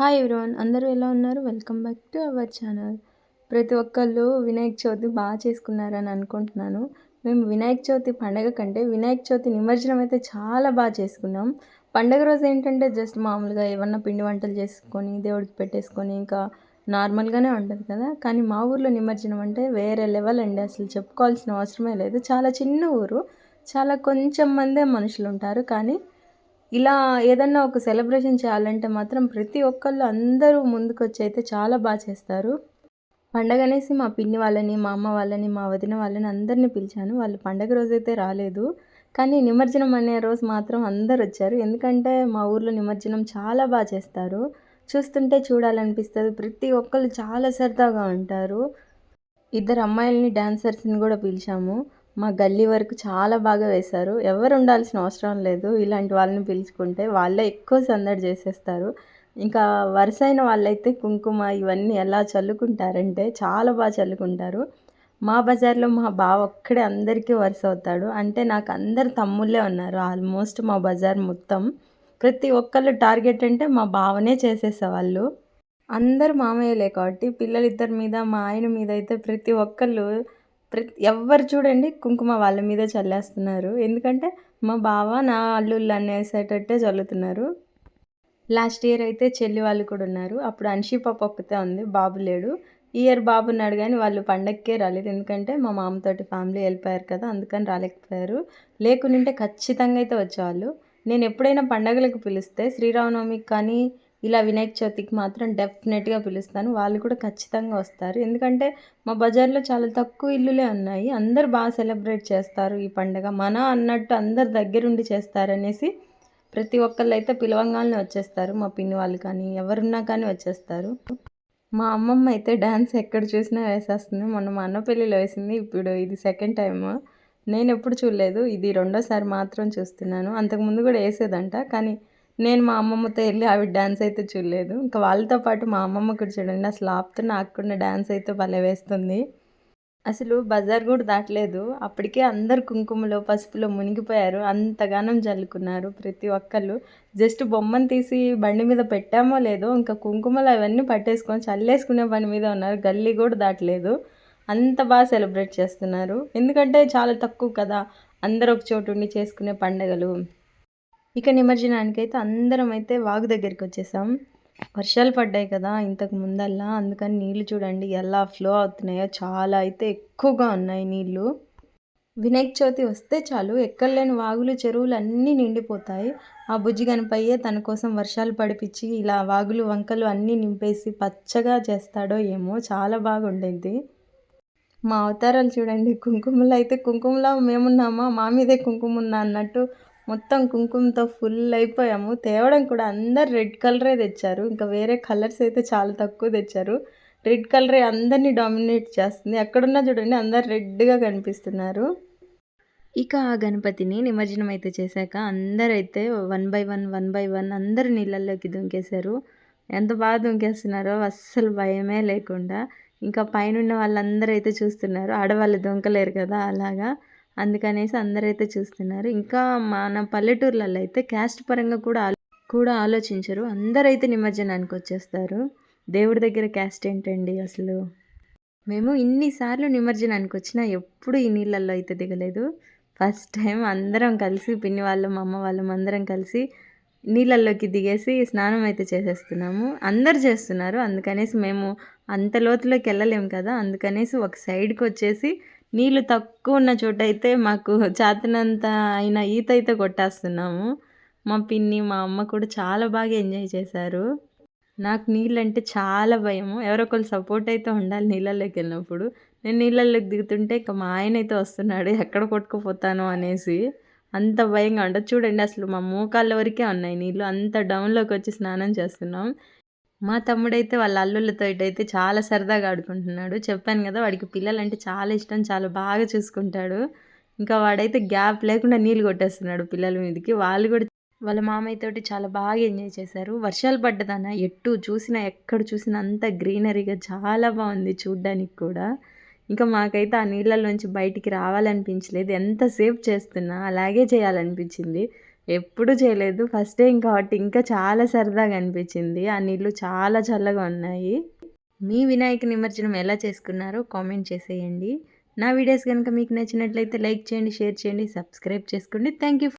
Hi everyone అందరూ ఎలా ఉన్నారు? Welcome back to our channel ప్రతి ఒక్కళ్ళు వినాయక చవితి బాగా చేసుకున్నారని అనుకుంటున్నాను. మేము వినాయక చవితి పండగ కంటే వినాయక చవితి నిమజ్జనం అయితే చాలా బాగా చేసుకున్నాం. పండగ రోజు ఏంటంటే జస్ట్ మామూలుగా ఏమన్నా పిండి వంటలు చేసుకొని దేవుడికి పెట్టేసుకొని ఇంకా నార్మల్గానే ఉంటుంది కదా. కానీ మా ఊర్లో నిమజ్జనం అంటే వేరే లెవెల్ అండి. అసలు చెప్పుకోవాల్సిన అవసరమే లేదు. చాలా చిన్న ఊరు. చాలా కొంచెం మందే మనుషులు ఉంటారు. కానీ ఇలా ఏదన్నా ఒక సెలబ్రేషన్ చేయాలంటే మాత్రం ప్రతి ఒక్కళ్ళు అందరూ ముందుకొచ్చి అయితే చాలా బాగా చేస్తారు. పండగ అనేసి మా పిన్ని వాళ్ళని మా అమ్మ వాళ్ళని మా వదిన వాళ్ళని అందరినీ పిలిచాను. వాళ్ళు పండగ రోజైతే రాలేదు. కానీ నిమజ్జనం అనే రోజు మాత్రం అందరు వచ్చారు ఎందుకంటే మా ఊర్లో నిమజ్జనం చాలా బాగా చేస్తారు. చూస్తుంటే చూడాలనిపిస్తుంది. ప్రతి ఒక్కళ్ళు చాలా సరదాగా ఉంటారు. ఇద్దరు అమ్మాయిలని డాన్సర్స్ని కూడా పిలిచాము. మా గల్లీ వరకు చాలా బాగా వేశారు. ఎవరు ఉండాల్సిన అవసరం లేదు. ఇలాంటి వాళ్ళని పిలుచుకుంటే వాళ్ళే ఎక్కువ సందడి చేసేస్తారు. ఇంకా వరుసైన వాళ్ళైతే కుంకుమ ఇవన్నీ ఎలా చల్లుకుంటారంటే చాలా బాగా చల్లుకుంటారు. మా బజార్లో మా బావ ఒక్కడే అందరికీ వరుస అవుతాడు. అంటే నాకు అందరు తమ్ముళ్ళే ఉన్నారు. ఆల్మోస్ట్ మా బజార్ మొత్తం. ప్రతి ఒక్కళ్ళు టార్గెట్ అంటే మా బావనే చేసేసేవాళ్ళు. అందరు మామయ్యలే కాబట్టి పిల్లలిద్దరి మీద మా ఆయన మీద అయితే ప్రతి ఒక్కళ్ళు ప్రతి ఎవ్వరు చూడండి కుంకుమ వాళ్ళ మీద చల్లేస్తున్నారు. ఎందుకంటే మా బావ నా అల్లుళ్ళు అనేసేటట్టే చల్లుతున్నారు. లాస్ట్ ఇయర్ అయితే చెల్లి వాళ్ళు కూడా ఉన్నారు. అప్పుడు అన్షి పాప ఒక్కతే ఉంది బాబు లేడు. ఈ ఇయర్ బాబు ఉన్నాడు కానీ వాళ్ళు పండక్కే రాలేదు. ఎందుకంటే మా మామతోటి ఫ్యామిలీ వెళ్ళిపోయారు కదా అందుకని రాలేకపోయారు. లేకుంటే ఖచ్చితంగా అయితే వచ్చేవాళ్ళు. నేను ఎప్పుడైనా పండగలకు పిలిస్తే శ్రీరామనవమికి కానీ ఇలా వినాయక చవితికి మాత్రం డెఫినెట్గా పిలుస్తాను. వాళ్ళు కూడా ఖచ్చితంగా వస్తారు. ఎందుకంటే మా బజార్లో చాలా తక్కువ ఇల్లులే ఉన్నాయి. అందరు బాగా సెలబ్రేట్ చేస్తారు ఈ పండగ. మన అన్నట్టు అందరు దగ్గరుండి చేస్తారనేసి ప్రతి ఒక్కళ్ళు అయితే పిలవంగానే వచ్చేస్తారు. మా పిన్ని వాళ్ళు కానీ ఎవరున్నా కానీ వచ్చేస్తారు. మా అమ్మమ్మ అయితే డ్యాన్స్ ఎక్కడ చూసినా వేసేస్తుంది. మొన్న మా అన్న పెళ్ళిలో వేసింది. ఇప్పుడు ఇది సెకండ్ టైము. నేను ఎప్పుడు చూడలేదు. ఇది రెండోసారి మాత్రం చూస్తున్నాను. అంతకుముందు కూడా వేసేదంట. కానీ నేను మా అమ్మమ్మతో వెళ్ళి ఆవిడ డ్యాన్స్ అయితే చూడలేదు. ఇంకా వాళ్ళతో పాటు మా అమ్మమ్మ కూడా చూడండి అసలు ఆపుతూ నాకున్న డ్యాన్స్ అయితే భలే వేస్తుంది. అసలు బజార్ కూడా దాటలేదు. అప్పటికే అందరు కుంకుమలో పసుపులో మునిగిపోయారు. అంతగానం జల్లుకున్నారు ప్రతి ఒక్కళ్ళు. జస్ట్ బొమ్మను తీసి బండి మీద పెట్టామో లేదో ఇంకా కుంకుమలు అవన్నీ పట్టేసుకొని చల్లేసుకునే పని మీద ఉన్నారు. గల్లీ కూడా దాటలేదు. అంత బాగా సెలబ్రేట్ చేస్తున్నారు. ఎందుకంటే చాలా తక్కువ కదా. అందరు ఒక చోటు ఉండి చేసుకునే పండగలు ఇక నిమజ్జనానికైతే అందరం అయితే వాగు దగ్గరికి వచ్చేసాం వర్షాలు పడ్డాయి కదా ఇంతకు ముందల్లా అందుకని నీళ్ళు చూడండి ఎలా ఫ్లో అవుతున్నాయో. చాలా అయితే ఎక్కువగా ఉన్నాయి నీళ్ళు వినాయక చవితి వస్తే చాలు ఎక్కడలేని వాగులు చెరువులు అన్నీ నిండిపోతాయి. ఆ బుజ్జి గణపయ్యే తన కోసం వర్షాలు పడిపించి ఇలా వాగులు వంకలు అన్నీ నింపేసి పచ్చగా చేస్తాడో ఏమో. చాలా బాగుండేది. మా అవతారాలు చూడండి కుంకుమలో అయితే కుంకుమలో మేమున్నామా మా మీదే కుంకుమ ఉందా అన్నట్టు మొత్తం కుంకుమతో ఫుల్ అయిపోయాము. తేవడం కూడా అందరు రెడ్ కలరే తెచ్చారు. ఇంకా వేరే కలర్స్ అయితే చాలా తక్కువ తెచ్చారు. రెడ్ కలరే అందరినీ డామినేట్ చేస్తుంది. ఎక్కడున్నా చూడండి అందరు రెడ్గా కనిపిస్తున్నారు. ఇక ఆ గణపతిని నిమజ్జనం అయితే చేశాక అందరైతే one by one one by one అందరు నీళ్ళల్లోకి దుంకేశారు. ఎంత బాగా దుంకేస్తున్నారో అస్సలు భయమే లేకుండా. ఇంకా పైన వాళ్ళందరూ అయితే చూస్తున్నారు. ఆడవాళ్ళు దొంకలేరు కదా అలాగా. అందుకనేసి అందరైతే చూస్తున్నారు. ఇంకా మన పల్లెటూర్లలో అయితే క్యాస్ట్ పరంగా కూడా కూడా ఆలోచించరు. అందరైతే నిమజ్జనానికి వచ్చేస్తారు. దేవుడి దగ్గర క్యాస్ట్ ఏంటండి అసలు? మేము ఇన్నిసార్లు నిమజ్జనానికి వచ్చినా ఎప్పుడు ఈ నీళ్ళల్లో అయితే దిగలేదు. ఫస్ట్ టైం అందరం కలిసి పిన్ని వాళ్ళం అమ్మ వాళ్ళం అందరం కలిసి నీళ్ళల్లోకి దిగేసి స్నానం అయితే చేసేస్తున్నాము. అందరు చేస్తున్నారు. అందుకనేసి మేము అంత లోతులోకి వెళ్ళలేము కదా. అందుకనేసి ఒక సైడ్కి వచ్చేసి నీళ్ళు తక్కువ ఉన్న చోట అయితే మాకు చేతనంత అయిన ఈత అయితే కొట్టేస్తున్నాము. మా పిన్ని మా అమ్మ కూడా చాలా బాగా ఎంజాయ్ చేశారు. నాకు నీళ్ళు అంటే చాలా భయము. ఎవరొకరు సపోర్ట్ అయితే ఉండాలి నీళ్ళల్లోకి వెళ్ళినప్పుడు. నేను నీళ్ళల్లోకి దిగుతుంటే ఇక మా ఆయన అయితే వస్తున్నాడు ఎక్కడ కొట్టుకుపోతాను అనేసి. అంత భయంగా ఉంటుంది చూడండి అసలు మా మోకాళ్ళ వరకే ఉన్నాయి నీళ్ళు. అంత డౌన్లోకి వచ్చి స్నానం చేస్తున్నాం. మా తమ్ముడైతే వాళ్ళ అల్లుళ్ళతో అయితే చాలా సరదాగా ఆడుకుంటున్నాడు. చెప్పాను కదా వాడికి పిల్లలంటే చాలా ఇష్టం చాలా బాగా చూసుకుంటాడు. ఇంకా వాడైతే గ్యాప్ లేకుండా నీళ్ళు కొట్టేస్తున్నాడు పిల్లల మీదకి. వాళ్ళు కూడా వాళ్ళ మామయ్యతోటి చాలా బాగా ఎంజాయ్ చేశారు. వర్షాలు పడ్డదన్న ఎట్టు చూసినా ఎక్కడ చూసినా అంత గ్రీనరీగా చాలా బాగుంది చూడ్డానికి కూడా. ఇంకా మాకైతే ఆ నీళ్ళలోంచి బయటికి రావాలనిపించలేదు. ఎంతసేపు చేస్తున్నా అలాగే చేయాలనిపించింది. ఎప్పుడూ చేయలేదు. ఫస్ట్ టైం కాబట్టి ఇంకా చాలా సరదాగా అనిపించింది. ఆ నీళ్ళు చాలా చల్లగా ఉన్నాయి. మీ వినాయక నిమజ్జనం ఎలా చేసుకున్నారో కామెంట్ చేసేయండి. నా వీడియోస్ కనుక మీకు నచ్చినట్లయితే లైక్ చేయండి షేర్ చేయండి సబ్స్క్రైబ్ చేసుకోండి. Thank you